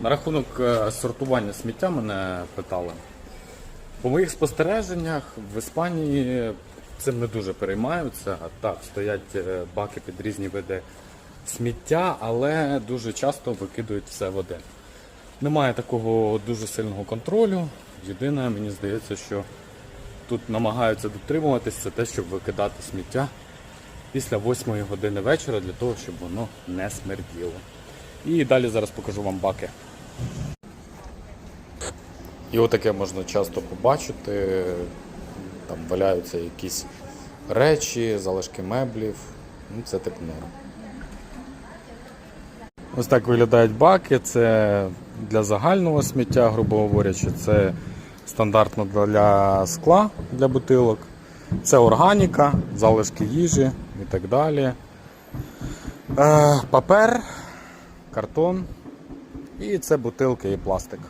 На рахунок е, сортування сміття мене питали. По моїх спостереженнях в Іспанії цим не дуже переймаються. Так, стоять е, баки під різні види сміття, але дуже часто викидують все в один. Немає такого дуже сильного контролю. Єдине, мені здається, що тут намагаються дотримуватись, це те, щоб викидати сміття після 8 години вечора для того, щоб воно не смерділо. І далі зараз покажу вам баки. І отаке можна часто побачити. Там валяються якісь речі, залишки меблів. Ну, це тип норм. Ось так виглядають баки. Це для загального сміття, грубо говорячи, це стандартно для скла для бутилок. Це органіка, залишки їжі і так далі. Е, папер, картон. І це бутилки і пластик.